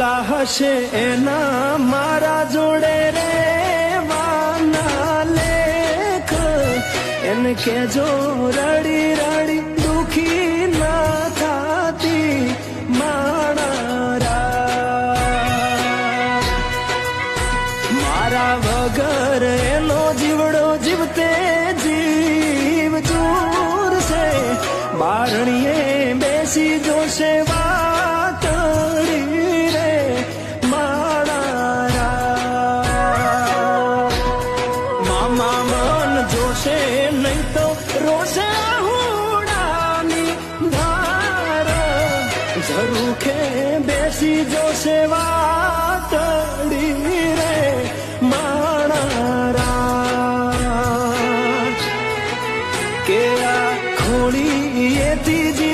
થશે એના મારા જોડે રે વાના લેખ એને કેજો રડી રડી દુખી ના થાતી માણારા મારા વગર એનો જીવડો જીવતે જીવ દૂર છે બારણીએ બેસી જોશે વાતડી જોશે નહીં તો રોશે હુડાની ધાર ઝરૂખે બેસી જોશે વાતડી રે માણારા. કે આ ખોળી એથી